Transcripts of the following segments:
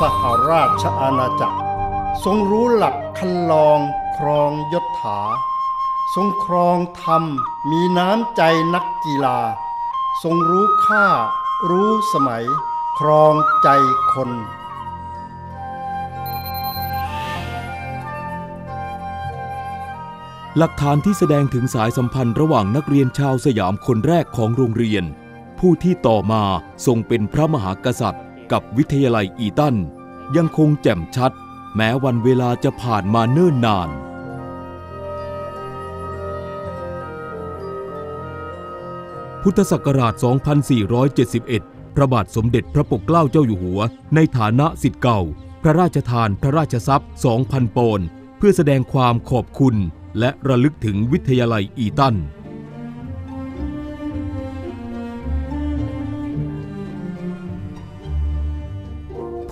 สหราชอาณาจักร ทรงรู้หลักคันลองครองยศถา ทรงครองธรรมมีน้ำใจนักกีฬา ทรงรู้ค่า รู้สมัย ครองใจคนหลักฐานที่แสดงถึงสายสัมพันธ์ระหว่างนักเรียนชาวสยามคนแรกของโรงเรียน ผู้ที่ต่อมาทรงเป็นพระมหากษัตริย์ กับวิทยาลัยอีตันยังคงแจ่มชัด แม้วันเวลาจะผ่านมาเนิ่นนาน พุทธศักราช 2471 พระบาทสมเด็จพระปกเกล้าเจ้าอยู่หัว ในฐานะสิทธิ์เก่า พระราชทานพระราชทรัพย์ 2,000 ปอนด์เพื่อแสดงความขอบคุณ และระลึกถึงวิทยาลัยอีตัน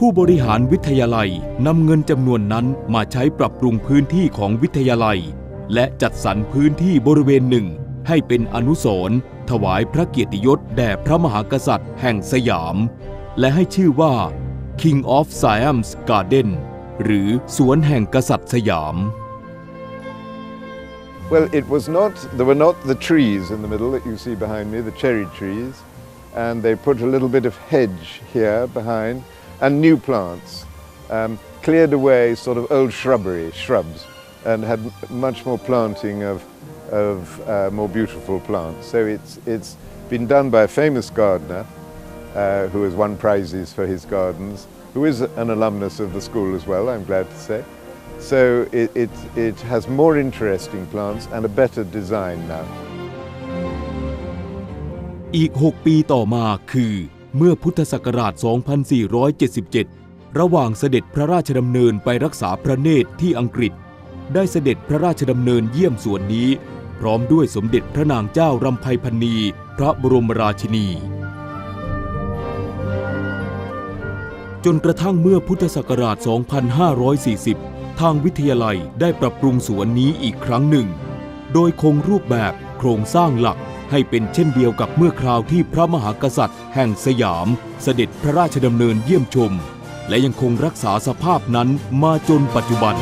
ผู้บริหารวิทยาลัยนำเงินจำนวนนั้นมาใช้ปรับปรุงพื้นที่ของวิทยาลัย และจัดสรรพื้นที่บริเวณหนึ่ง ให้เป็นอนุสรณ์ถวายพระเกียรติยศแด่พระมหากษัตริย์แห่งสยาม และให้ชื่อว่า King of Siam's Garden หรือสวนแห่งกษัตริย์สยาม Well, it was not, there were not the trees in the middle that you see behind me, the cherry trees, and they put a little bit of hedge here behind and new plants, um, cleared away sort of old shrubbery, shrubs, and had much more planting of, of uh, more beautiful plants. So it's, it's been done by a famous gardener uh, who has won prizes for his gardens, who is an alumnus of the school as well, I'm glad to say. So it, it, it has more interesting plants and a better design now. อีก 6 ปีต่อมาคือ เมื่อพุทธศักราช 2477 ระหว่างเสด็จพระราชดำเนินไปรักษาพระเนตรที่อังกฤษ ได้เสด็จพระราชดำเนินเยี่ยมสวนนี้ พร้อมด้วยสมเด็จพระนางเจ้ารำไพพันนี พระบรมราชินี จนกระทั่งเมื่อพุทธศักราช 2540 ทางวิทยาลัยได้ปรับปรุงสวนนี้อีกครั้งหนึ่ง โดยคงรูปแบบโครงสร้างหลัก ให้เป็นเช่นเดียวกับเมื่อคราวที่พระมหากษัตริย์ แห่งสยามเสด็จพระราชดำเนินเยี่ยมชม และยังคงรักษาสภาพนั้นมาจนปัจจุบัน